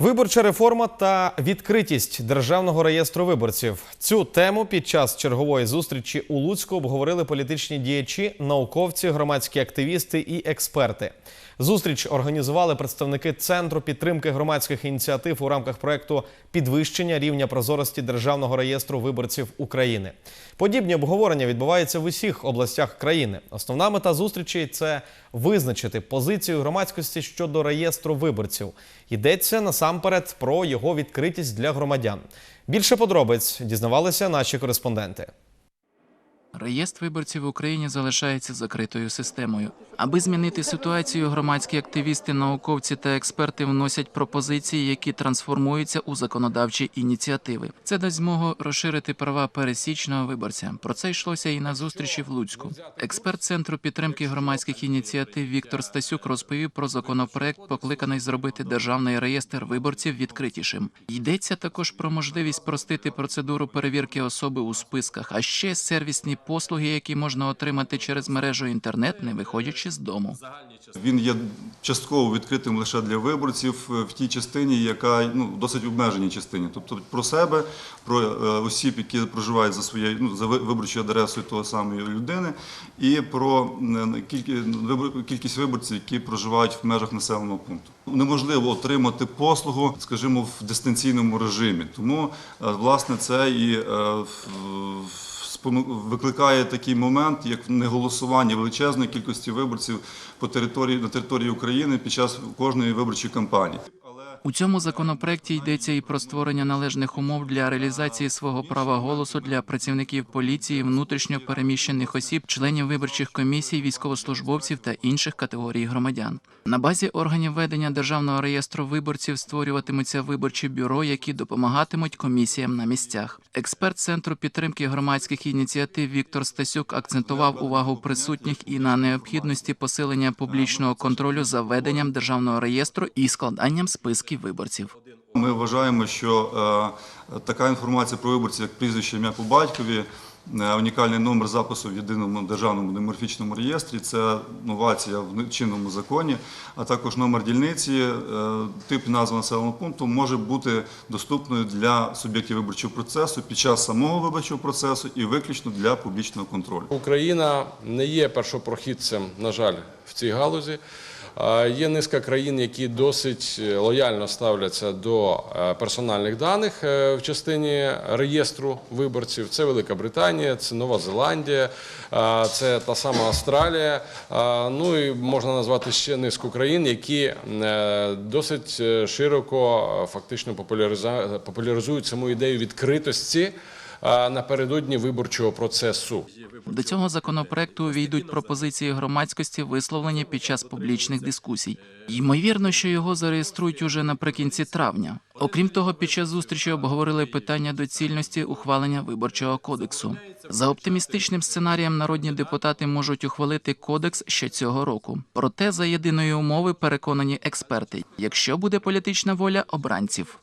Виборча реформа та відкритість державного реєстру виборців. Цю тему під час чергової зустрічі у Луцьку обговорили політичні діячі, науковці, громадські активісти і експерти. Зустріч організували представники центру підтримки громадських ініціатив у рамках проекту підвищення рівня прозорості державного реєстру виборців України. Подібні обговорення відбуваються в усіх областях країни. Основна мета зустрічі це визначити позицію громадськості щодо реєстру виборців. Йдеться насамперед про його відкритість для громадян. Більше подробиць дізнавалися наші кореспонденти. Реєстр виборців в Україні залишається закритою системою. Аби змінити ситуацію, громадські активісти, науковці та експерти вносять пропозиції, які трансформуються у законодавчі ініціативи. Це дасть змогу розширити права пересічного виборця. Про це йшлося і на зустрічі в Луцьку. Експерт центру підтримки громадських ініціатив Віктор Стасюк розповів про законопроект, покликаний зробити державний реєстр виборців відкритішим. Йдеться також про можливість простити процедуру перевірки особи у списках, а ще сервісні послуги, які можна отримати через мережу інтернет, не виходячи з дому. Він є частково відкритим лише для виборців е, в тій частині, яка ну досить обмеженій частині. Тобто про себе, про е, осіб, які проживають за своєю ну за виборчою адресою того самої людини, і про е, кількість, виборців, які проживають в межах населеного пункту. Неможливо отримати послугу, скажімо, в дистанційному режимі. Тому власне це і в- викликає такий момент, як неголосування величезної кількості виборців по території на території України під час кожної виборчої кампанії. У цьому законопроекті йдеться і про створення належних умов для реалізації свого права голосу для працівників поліції, внутрішньо переміщених осіб, членів виборчих комісій, військовослужбовців та інших категорій громадян. На базі органів ведення державного реєстру виборців створюватимуться виборчі бюро, які допомагатимуть комісіям на місцях. Експерт центру підтримки громадських ініціатив Віктор Стасюк акцентував увагу присутніх і на необхідності посилення публічного контролю за веденням державного реєстру і складанням списків виборців. Ми вважаємо, що е, така інформація про виборців, як прізвище ім'я по батькові, е, унікальний номер запису в єдиному державному демографічному реєстрі це новація в чинному законі, а також номер дільниці, е, тип і назва населеного пункту може бути доступною для суб'єктів виборчого процесу під час самого виборчого процесу і виключно для публічного контролю. Україна не є першопрохідцем, на жаль, в цій галузі. Є низка країн, які досить е, лояльно ставляться до е, персональних даних е, в частині реєстру виборців. Це Велика Британія, це Нова Зеландія, це та сама Австралія. Ну і можна назвати ще низку країн, які досить широко фактично популяризують саму ідею відкритості напередодні виборчого процесу. До цього законопроекту увійдуть пропозиції громадськості, висловлені під час публічних дискусій. Ймовірно, що його зареєструють уже наприкінці травня. Окрім того, під час зустрічі обговорили питання доцільності ухвалення виборчого кодексу. За оптимістичним сценарієм, народні депутати можуть ухвалити кодекс ще цього року. Проте за єдиної умови переконані експерти, якщо буде політична воля обранців.